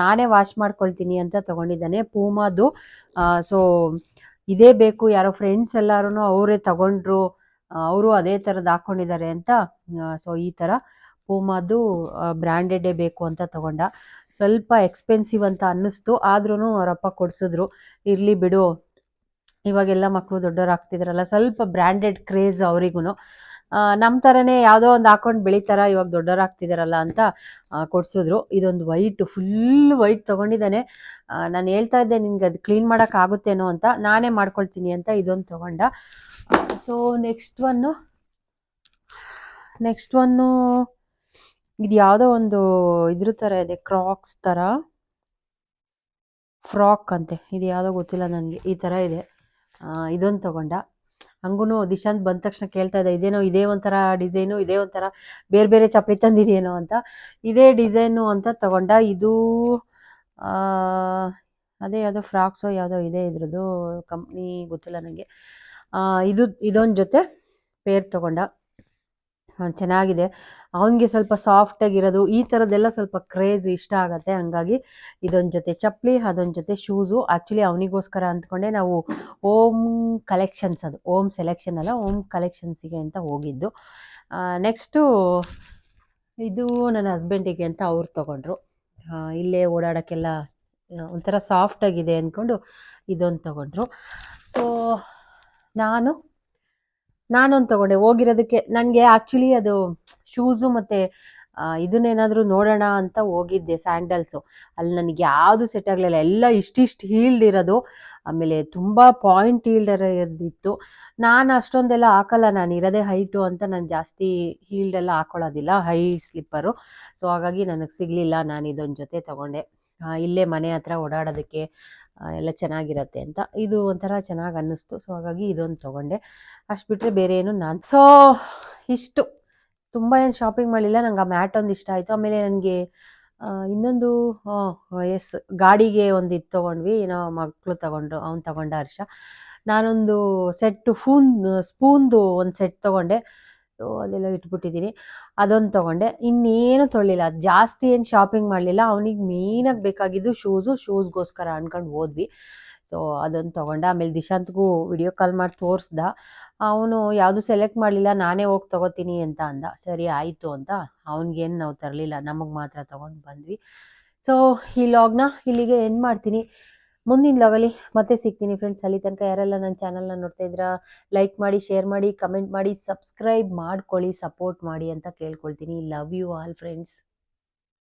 S2: ನಾನೇ ವಾಶ್ ಮಾಡ್ಕೊಳ್ತೀನಿ ಅಂತ ತಗೊಂಡಿದ್ದಾನೆ ಪೂಮಾದು. ಸೊ ಇದೇ ಬೇಕು. ಯಾರೋ ಫ್ರೆಂಡ್ಸ್ ಎಲ್ಲರೂ ಅವರೇ ತಗೊಂಡ್ರು. ಅವರು ಅದೇ ಥರದ್ದು ಹಾಕ್ಕೊಂಡಿದ್ದಾರೆ ಅಂತ. ಸೊ ಈ ಥರ ಪೂಮಾದು ಬ್ರ್ಯಾಂಡೆಡೇ ಬೇಕು ಅಂತ ತಗೊಂಡ. ಸ್ವಲ್ಪ ಎಕ್ಸ್ಪೆನ್ಸಿವ್ ಅಂತ ಅನ್ನಿಸ್ತು. ಆದ್ರೂ ಅವರಪ್ಪ ಕೊಡಿಸಿದ್ರು. ಇರಲಿ ಬಿಡು. ಇವಾಗೆಲ್ಲ ಮಕ್ಕಳು ದೊಡ್ಡವ್ರು ಆಗ್ತಿದ್ರಲ್ಲ, ಸ್ವಲ್ಪ ಬ್ರ್ಯಾಂಡೆಡ್ ಕ್ರೇಜ್ ಅವರಿಗೂ ನಮ್ಮ ಥರನೇ ಯಾವುದೋ ಒಂದು ಹಾಕೊಂಡು ಬೆಳೀತಾರ, ಇವಾಗ ದೊಡ್ಡವ್ರು ಆಗ್ತಿದ್ದಾರಲ್ಲ ಅಂತ ಕೊಡಿಸಿದ್ರು. ಇದೊಂದು ವೈಟ್ ಫುಲ್ ವೈಟ್ ತೊಗೊಂಡಿದ್ದಾನೆ. ನಾನು ಹೇಳ್ತಾ ಇದ್ದೆ, ನಿನಗೆ ಅದು ಕ್ಲೀನ್ ಮಾಡೋಕ್ಕಾಗುತ್ತೇನೋ ಅಂತ. ನಾನೇ ಮಾಡ್ಕೊಳ್ತೀನಿ ಅಂತ ಇದೊಂದು ತೊಗೊಂಡ. So next one next one ಇದು ಯಾವುದೋ ಒಂದು ಇದ್ರ ಥರ ಇದೆ ಕ್ರಾಕ್ಸ್ ಥರ ಫ್ರಾಕ್ ಅಂತೆ, ಇದು ಯಾವುದೋ ಗೊತ್ತಿಲ್ಲ ನನಗೆ, ಈ ಥರ ಇದೆ. ಇದೊಂದು ತೊಗೊಂಡ. ಹಂಗೂ ದಿಶಾಂತ್ ಬಂದ ತಕ್ಷಣ ಕೇಳ್ತಾ ಇದ್ದ, ಇದೇನೋ, ಇದೇ ಒಂಥರ ಡಿಸೈನು, ಇದೇ ಒಂಥರ ಬೇರೆ ಬೇರೆ ಚಪ್ಪಲಿ ತಂದಿದೆಯೇನೋ ಅಂತ. ಇದೇ ಡಿಸೈನು ಅಂತ ತಗೊಂಡ. ಇದು ಅದೇ ಯಾವುದೋ ಫ್ರಾಕ್ಸೋ ಯಾವುದೋ ಇದೆ ಇದ್ರದ್ದು ಕಂಪ್ನಿ ಗೊತ್ತಿಲ್ಲ ನನಗೆ ಇದು, ಇದೊಂದು ಜೊತೆ ಪೇರ್ ತೊಗೊಂಡ. ಚೆನ್ನಾಗಿದೆ. ಅವನಿಗೆ ಸ್ವಲ್ಪ ಸಾಫ್ಟಾಗಿರೋದು ಈ ಥರದ್ದೆಲ್ಲ ಸ್ವಲ್ಪ ಕ್ರೇಜ್ ಇಷ್ಟ ಆಗುತ್ತೆ. ಹಂಗಾಗಿ ಇದೊಂದು ಜೊತೆ ಚಪ್ಪಲಿ, ಅದೊಂದು ಜೊತೆ ಶೂಸು ಆ್ಯಕ್ಚುಲಿ ಅವನಿಗೋಸ್ಕರ ಅಂದ್ಕೊಂಡೆ ನಾವು ಓಮ್ ಕಲೆಕ್ಷನ್ಸ್ ಅದು. ಓಮ್ ಸೆಲೆಕ್ಷನ್ ಅಲ್ಲ ಓಮ್ ಕಲೆಕ್ಷನ್ಸಿಗೆ ಅಂತ ಹೋಗಿದ್ದು. ನೆಕ್ಸ್ಟು ಇದು ನನ್ನ ಹಸ್ಬೆಂಡಿಗೆ ಅಂತ ಅವ್ರು ತೊಗೊಂಡ್ರು. ಇಲ್ಲೇ ಓಡಾಡೋಕ್ಕೆಲ್ಲ ಒಂಥರ ಸಾಫ್ಟಾಗಿದೆ ಅಂದ್ಕೊಂಡು ಇದೊಂದು ತೊಗೊಂಡ್ರು. ಸೊ ನಾನು ನಾನೊಂದು ತಗೊಂಡೆ. ಹೋಗಿರೋದಕ್ಕೆ ನನಗೆ ಆ್ಯಕ್ಚುಲಿ ಅದು ಶೂಸು ಮತ್ತು ಇದನ್ನೇನಾದರೂ ನೋಡೋಣ ಅಂತ ಹೋಗಿದ್ದೆ ಸ್ಯಾಂಡಲ್ಸು ಅಲ್ಲಿ ನನಗೆ ಯಾವುದು ಸೆಟ್ ಆಗಲಿಲ್ಲ. ಎಲ್ಲ ಇಷ್ಟಿಷ್ಟು ಹೀಲ್ಡ್ ಇರೋದು. ಆಮೇಲೆ ತುಂಬ ಪಾಯಿಂಟ್ ಹೀಲ್ಡ್ ಇರೋದಿತ್ತು ನಾನು ಅಷ್ಟೊಂದೆಲ್ಲ ಹಾಕಲ್ಲ. ನಾನು ಇರೋದೇ ಹೈಟು ಅಂತ ನಾನು ಜಾಸ್ತಿ ಹೀಲ್ಡ್ ಎಲ್ಲ ಹಾಕೊಳ್ಳೋದಿಲ್ಲ. ಹೈ ಸ್ಲಿಪ್ಪರು ಸೊ ಹಾಗಾಗಿ ನನಗೆ ಸಿಗಲಿಲ್ಲ. ನಾನು ಇದೊಂದು ಜೊತೆ ತಗೊಂಡೆ. ಇಲ್ಲೇ ಮನೆ ಹತ್ರ ಓಡಾಡೋದಕ್ಕೆ ಎಲ್ಲ ಚೆನ್ನಾಗಿರತ್ತೆ ಅಂತ. ಇದು ಒಂಥರ ಚೆನ್ನಾಗಿ ಅನ್ನಿಸ್ತು. ಸೊ ಹಾಗಾಗಿ ಇದೊಂದು ತೊಗೊಂಡೆ. ಅಷ್ಟು ಬಿಟ್ಟರೆ ಬೇರೆ ಏನು ನಾನು ಸೊ ಇಷ್ಟು. ತುಂಬ ಏನು ಶಾಪಿಂಗ್ ಮಾಡಲಿಲ್ಲ. ನಂಗೆ ಆ ಮ್ಯಾಟ್ ಒಂದು ಇಷ್ಟ ಆಯಿತು. ಆಮೇಲೆ ನನಗೆ ಇನ್ನೊಂದು ಎಸ್ ಗಾಡಿಗೆ ಒಂದು ಇದು ತೊಗೊಂಡ್ವಿ. ಏನೋ ಮಕ್ಕಳು ತೊಗೊಂಡ್ರು ಅವ್ನು ತೊಗೊಂಡ ಹರ್ಷ. ನಾನೊಂದು ಸೆಟ್ಟು ಫೂನ್ ಸ್ಪೂನ್ದು ಒಂದು ಸೆಟ್ ತೊಗೊಂಡೆ. ಅದೆಲ್ಲ ಇಟ್ಬಿಟ್ಟಿದ್ದೀನಿ ಅದೊಂದು ತೊಗೊಂಡೆ. ಇನ್ನೇನು ತೊಳಿಲ್ಲ ಜಾಸ್ತಿ ಏನು ಶಾಪಿಂಗ್ ಮಾಡಲಿಲ್ಲ. ಅವನಿಗೆ ಮೇಯ್ನಾಗಿ ಬೇಕಾಗಿದ್ದು ಶೂಸು ಶೂಸ್ಗೋಸ್ಕರ ಅನ್ಕೊಂಡು ಹೋದ್ವಿ. ಸೊ ಅದೊಂದು ತೊಗೊಂಡ. ಆಮೇಲೆ ದಿಶಾಂತ್ಗೂ ವಿಡಿಯೋ ಕಾಲ್ ಮಾಡಿ ತೋರಿಸ್ದ. ಅವನು, ಯಾವುದು ಸೆಲೆಕ್ಟ್ ಮಾಡಲಿಲ್ಲ, ನಾನೇ ಹೋಗಿ ತೊಗೋತೀನಿ ಅಂತ ಅಂದ. ಸರಿ, ಆಯಿತು ಅಂತ. ಅವನಿಗೇನು ನಾವು ತರಲಿಲ್ಲ. ನಮಗೆ ಮಾತ್ರ ತೊಗೊಂಡು ಬಂದ್ವಿ. ಸೊ ಈ ಲಾಗ್ನ ಇಲ್ಲಿಗೆ ಏನು ಮಾಡ್ತೀನಿ. ಮುಂದಿನ ಲಾಗಲ್ಲಿ ಮತ್ತೆ ಸಿಗ್ತೀನಿ ಫ್ರೆಂಡ್ಸ್ ಅಲ್ಲಿ ತನಕ ಯಾರೆಲ್ಲ ನನ್ನ ಚಾನಲ್ನ ನೋಡ್ತಾ ಇದ್ದೀರಾ ಲೈಕ್ ಮಾಡಿ ಶೇರ್ ಮಾಡಿ ಕಮೆಂಟ್ ಮಾಡಿ ಸಬ್ಸ್ಕ್ರೈಬ್ ಮಾಡ್ಕೊಳ್ಳಿ ಸಪೋರ್ಟ್ ಮಾಡಿ ಅಂತ ಕೇಳ್ಕೊಳ್ತೀನಿ. Love you all friends